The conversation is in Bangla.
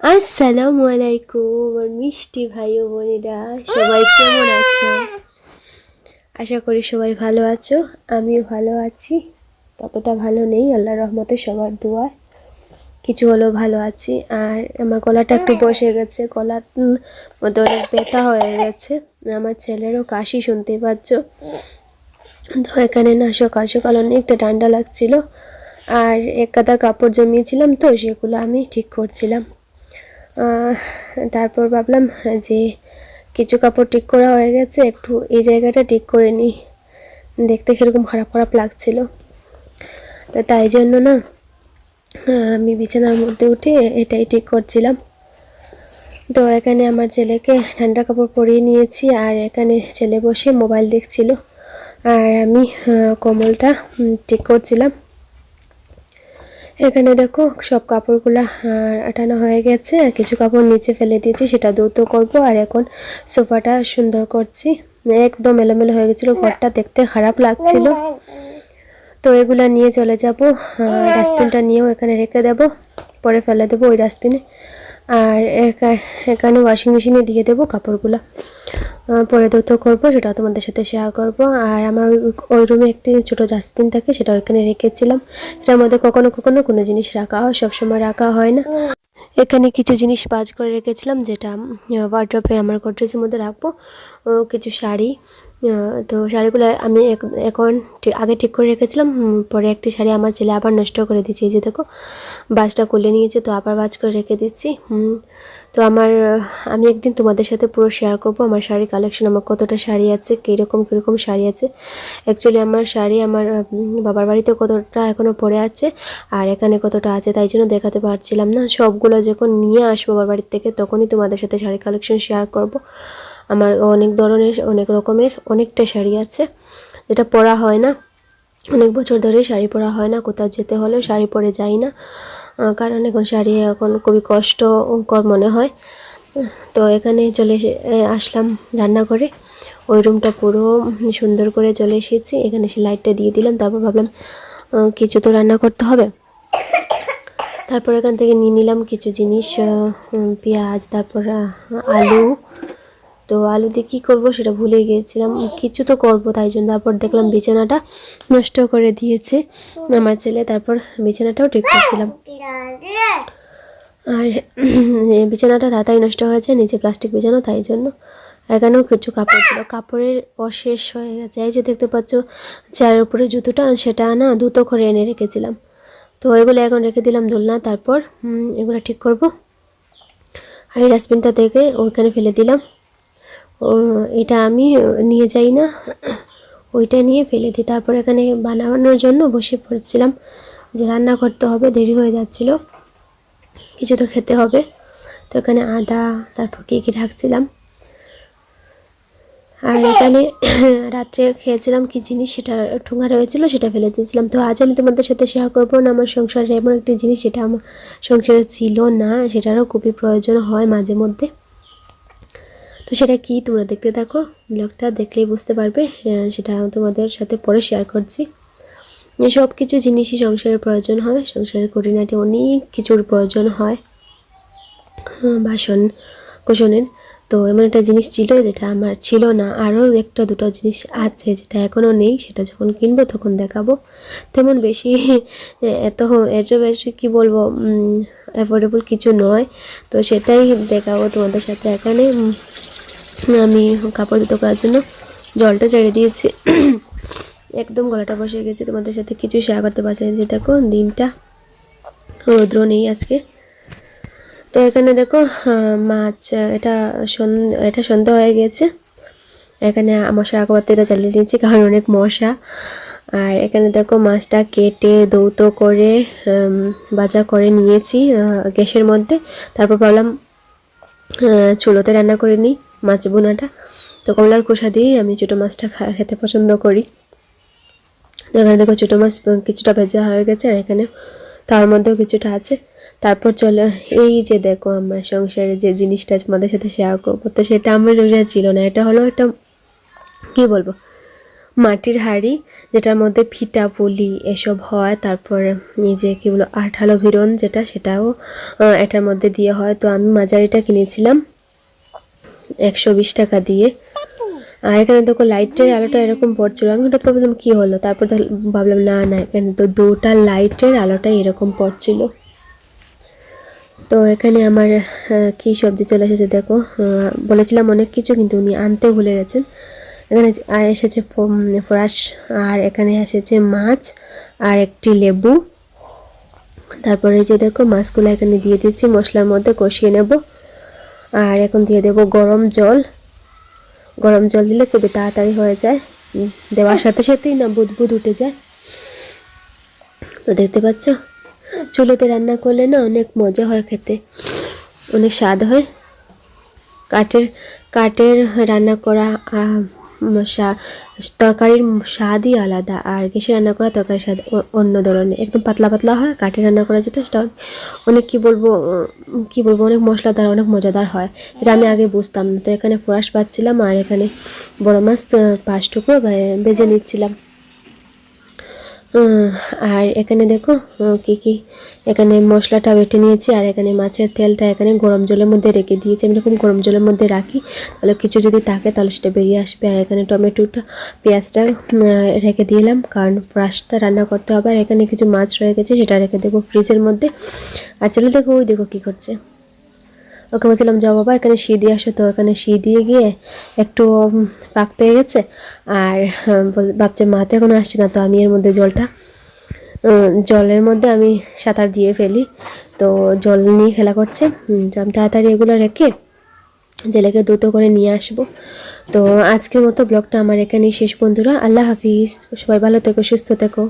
আসসালামু আলাইকুম আমার মিষ্টি ভাই ও বোনেরা, সবাই কেমন আছো? আশা করি সবাই ভালো আছো, আমিও ভালো আছি। ততটা ভালো নেই আল্লাহ রহমতে সবার দোয়া। কিছু হলেও ভালো আছি। আর আমার গলাটা একটু বসে গেছে, গলার মধ্যে অনেক ব্যথা হয়ে গেছে। আমার ছেলেরও কাশি, শুনতে পাচ্ছ? তো এখানে না সকাল সকাল অনেকটা ঠান্ডা লাগছিল। আর এক কাদা কাপড় জমিয়েছিলাম তো, সেগুলো আমি ঠিক করছিলাম। তারপর ভাবলাম যে কিছু কাপড় ঠিক করা হয়ে গেছে, একটু এই জায়গাটা ঠিক করে নিই। দেখতে কীরকম খারাপ খারাপ লাগছিল। তো তাই জন্য না আমি বিছানার মধ্যে উঠে এটাই ঠিক করছিলাম। তো এখানে আমার ছেলেকে ঠান্ডা কাপড় পরিয়ে নিয়েছি আর এখানে ছেলে বসে মোবাইল দেখছিল। আর আমি কমলটা ঠিক করছিলাম। এখানে দেখো সব কাপড়গুলো আটানো হয়ে গেছে। আর কিছু কাপড় নিচে ফেলে দিয়েছি, সেটা দ্রুত করব। আর এখন সোফাটা সুন্দর করছি। একদম এলোমেলো হয়ে গেছিল, ঘরটা দেখতে খারাপ লাগছিল। তো এগুলা নিয়ে চলে যাব। ডাস্টবিনটা নিয়েও এখানে রেখে দেব। পরে ফেলে দেবো ওই ডাস্টবিনে। আর এখানে ওয়াশিং মেশিনে দিয়ে দেবো কাপড়গুলো। পরে দ্রুত করব, সেটা তোমাদের সাথে শেয়ার করব। আর আমার ওই- রুমে একটি ছোট ডাস্টবিন থাকে, সেটা ওইখানে রেখেছিলাম। সেটার মধ্যে কখনো কখনো কোনো জিনিস রাখা হয়, সবসময় রাখা হয় না। এখানে কিছু জিনিস বাজ করে রেখেছিলাম, যেটা ওয়ার্ড্রপে আমার গোড্রেজের মধ্যে রাখব। কিছু শাড়ি তো শাড়িগুলো আমি এখন আগে ঠিক করে রেখেছিলাম পরে একটি শাড়ি আমার ছেলে আবার নষ্ট করে দিয়েছে, এই যে দেখো, বাজটা খুলে নিয়েছে, তো আবার বাজ করে রেখে দিচ্ছি তো আমার আমি একদিন তোমাদের সাথে পুরো শেয়ার করব আমার শাড়ি কালেকশন আমার কতটা শাড়ি আছে, কীরকম কীরকম শাড়ি আছে। অ্যাকচুয়ালি আমার শাড়ি আমার বাবার বাড়িতে কতটা এখনও পড়ে আছে, আর এখানে কতটা আছে তাই জন্য দেখাতে পারছিলাম না। সবগুলো যখন নিয়ে আসব বাবার বাড়ির থেকে, তখনই তোমাদের সাথে শাড়ি কালেকশন শেয়ার করব। আমার অনেক ধরনের, অনেক রকমের, অনেকটা শাড়ি আছে। যেটা পরা হয় না। অনেক বছর ধরে শাড়ি পরা হয় না। কোথাও যেতে হলেও শাড়ি পরে যাই না। কারণ এখন শাড়ি এখন খুবই কষ্টকর মনে হয়। তো এখানে চলে আসলাম রান্নাঘরে। ওই রুমটা পুরো সুন্দর করে চলে এসেছি। এখানে সে লাইটটা দিয়ে দিলাম। তারপর ভাবলাম কিছু তো রান্না করতে হবে। তারপর এখান থেকে নিয়ে নিলাম কিছু জিনিস পেঁয়াজ, তারপর আলু তো আলু দিয়ে কী করব সেটা ভুলে গিয়েছিলাম। কিছু তো করব, তাই জন্য তারপর দেখলাম বিছানাটা নষ্ট করে দিয়েছে আমার ছেলে। তারপর বিছানাটাও ঠিক করছিলাম। আর বিছানাটা তাড়াতাড়ি নষ্ট হয়েছে, নিচে প্লাস্টিক বিছানা, তাই জন্য। এখানেও কিছু কাপড় ছিল। কাপড়ের অশেষ হয়ে গেছে। এই যে দেখতে পাচ্ছ চেয়ারের উপরে জুতোটা, সেটা না দুটো করে এনে রেখেছিলাম। তো এগুলো এখন রেখে দিলাম দোলনা। তারপর এগুলো ঠিক করব। আর এই ডাস্টবিনটা দেখে ওইখানে ফেলে দিলাম। এটা আমি নিয়ে যাই না। ওইটা নিয়ে ফেলে দিই। তারপর এখানে বানানোর জন্য বসে পড়ছিলাম যে রান্না করতে হবে, দেরি হয়ে যাচ্ছিল। কিছু তো খেতে হবে। তো এখানে আদা, তারপর কী কী ঢাকছিলাম। আর এখানে রাত্রে খেয়েছিলাম কি জিনিস সেটা ঠুঙা রয়েছিল সেটা ফেলে দিয়েছিলাম। তো আজ আমি তোমাদের সাথে শেয়ার করব না, আমার সংসারে এমন একটি জিনিস সেটা আমার সংসারে ছিল না, সেটারও খুবই প্রয়োজন হয় মাঝে মধ্যে। তো সেটা কি তোমরা দেখতে থাকো ব্লগটা দেখলেই বুঝতে পারবে সেটা তোমাদের সাথে পরে শেয়ার করছি। সব কিছু জিনিসই সংসারের প্রয়োজন হয়, সংসারের খুঁটিনাটি অনেক কিছুর প্রয়োজন হয় বাসন কোসনের তো এমন একটা জিনিস ছিল যেটা আমার ছিল না, আরও একটা দুটো জিনিস আছে যেটা এখনও নেই, সেটা যখন কিনবো তখন দেখাবো। তেমন বেশি, এত চেয়ে বেশি কী বলব অ্যাফোর্ডেবল কিছু নয়, তো সেটাই দেখাবো তোমাদের সাথে এখানে। আমি কাপড় ধুতো করার জন্য জলটা ছেড়ে দিয়েছি। একদম গলাটা বসে গেছে। তোমাদের সাথে কিছু শেয়ার করতে পারছি না। দেখো, দিনটা রৌদ্র নেই আজকে। তো এখানে দেখো মাছ, এটা সন- এটা সন্ধ্যা হয়ে গেছে। এখানে মশা আকবাতিটা চালিয়ে নিয়েছি, কারণ অনেক মশা। আর এখানে দেখো, মাছটা কেটে দৌতো করে বাজা করে নিয়েছি গ্যাসের মধ্যে। তারপর ভাবলাম চুলোতে রান্না করে নিই। মাছ বোনাটা। তো কমলার খোসা দিয়েই আমি ছোটো মাছটা খেতে পছন্দ করি। তো এখানে দেখো ছোটো মাছ কিছুটা ভেজা হয়ে গেছে আর এখানে তার মধ্যেও কিছুটা আছে। তারপর চলো, এই যে দেখো আমার সংসারে যে জিনিসটা তোমাদের সাথে শেয়ার করব, তো সেটা আমার ওটা ছিল না, এটা হলো একটা, কি বলব, মাটির হাঁড়ি, যেটার মধ্যে ফিটা, পুলি এসব হয়। তারপর যে কী বলো, আঠালো ভিরন যেটা, সেটাও এটার মধ্যে দিয়ে হয়। তো আমি মাঝারিটা কিনেছিলাম। একশো বিশ টাকা দিয়ে। আর এখানে দেখো লাইটের আলোটা এরকম পড়ছিল। আমি হঠাৎ ভাবলাম, কি হলো? তারপর ভাবলাম, না না, এখানে তো দুটা লাইটের আলোটা এরকম পড়ছিল। তো এখানে আমার কি সবজি চলে এসেছে দেখো। বলেছিলাম অনেক কিছু, কিন্তু উনি আনতে ভুলে গেছেন। এখানে এসেছে ফ্রাস আর এখানে এসেছে মাছ, আর একটি লেবু। তারপরে যে দেখো, মাছগুলো এখানে দিয়ে দিচ্ছি, মশলার মধ্যে কষিয়ে নেব। আর এখন দিয়ে দেব গরম জল। গরম জল দিলে খুবই তাড়াতাড়ি হয়ে যায়। দেওয়ার সাথে সাথেই না বুদবুদ উঠে যায়। তো দেখতে পাচ্ছ, চুলোতে রান্না করলে না অনেক মজা হয় খেতে। অনেক স্বাদ হয়। কাঠের কাঠের রান্না করা তরকারির স্বাদই আলাদা আর গ্যাসে রান্না করা তরকারির স্বাদ অন্য ধরনের। একদম পাতলা পাতলা হয় কাঠে রান্না করা যেটা সেটা অনেক কী বলব কী বলব, অনেক মশলাদার, অনেক মজাদার হয়। এটা আমি আগে বুঝতাম না। তো এখানে ফোরাস পাচ্ছিলাম আর এখানে বড় মাছ পাঁচ টুকরো বেজে নিচ্ছিলাম। আর এখানে দেখো কি কি, এখানে মশলাটা বেটে নিয়েছি, আর এখানে মাছের তেলটা এখানে গরম জলের মধ্যে রেখে দিয়েছি। আমি এরকম গরম জলের মধ্যে রাখি, তাহলে কিছু যদি থাকে, তাহলে সেটা বেরিয়ে আসবে। আর এখানে টমেটোটা, পেঁয়াজটা রেখে দিলাম, কারণ ফ্রাশটা রান্না করতে হবে। আর এখানে কিছু মাছ রয়ে গেছে, সেটা রেখে দেবো ফ্রিজের মধ্যে। আর ছেলে দেখো, ওই দেখো কী করছে। ওকে বলছিলাম, যাও বাবা, এখানে শি দিয়ে আসো তো। এখানে শি দিয়ে গিয়ে একটু পাক পেয়ে গেছে। আর ভাবছে, মা তো এখন আসছে না। তো আমি এর মধ্যে জলটা জলের মধ্যে আমি সাঁতার দিয়ে ফেলি। তো জল নিয়ে খেলা করছে। আমি তাড়াতাড়ি এগুলো রেখে জেলেকে দ্রুত করে নিয়ে আসব। তো আজকের মতো ব্লগটা আমার এখানেই শেষ, বন্ধুরা। আল্লাহ হাফিজ। সবাই ভালো থেকো, সুস্থ থেকো।